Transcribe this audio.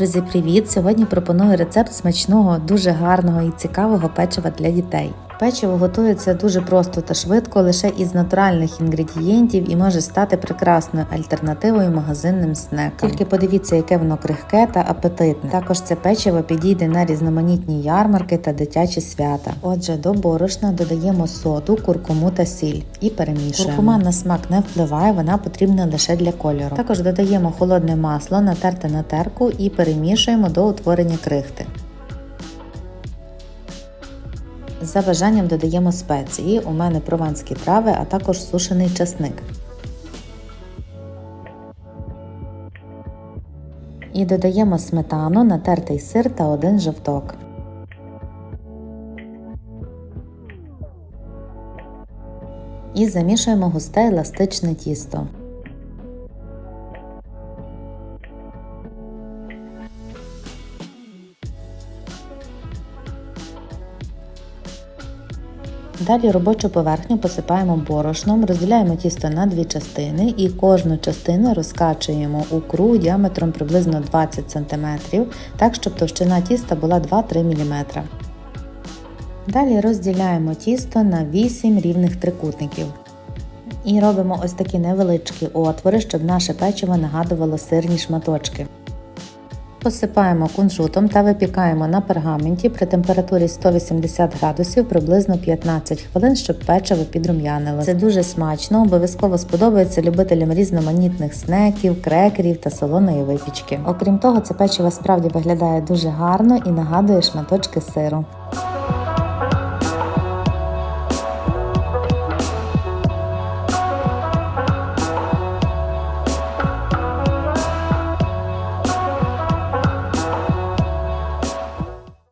Друзі, привіт! Сьогодні пропоную рецепт смачного, дуже гарного і цікавого печива для дітей. Печиво готується дуже просто та швидко, лише із натуральних інгредієнтів і може стати прекрасною альтернативою магазинним снекам. Тільки подивіться, яке воно крихке та апетитне. Також це печиво підійде на різноманітні ярмарки та дитячі свята. Отже, до борошна додаємо соду, куркуму та сіль і перемішуємо. Куркума на смак не впливає, вона потрібна лише для кольору. Також додаємо холодне масло, натерте на терку і перемішуємо до утворення крихти. За бажанням додаємо спеції. У мене прованські трави, а також сушений часник. І додаємо сметану, натертий сир та один жовток. І замішуємо густе еластичне тісто. Далі робочу поверхню посипаємо борошном, розділяємо тісто на дві частини і кожну частину розкачуємо у круг діаметром приблизно 20 см, так щоб товщина тіста була 2-3 мм. Далі розділяємо тісто на 8 рівних трикутників. І робимо ось такі невеличкі отвори, щоб наше печиво нагадувало сирні шматочки. Посипаємо кунжутом та випікаємо на пергаменті при температурі 180 градусів приблизно 15 хвилин, щоб печиво підрум'янило. Це дуже смачно, обов'язково сподобається любителям різноманітних снеків, крекерів та солоної випічки. Окрім того, це печиво справді виглядає дуже гарно і нагадує шматочки сиру.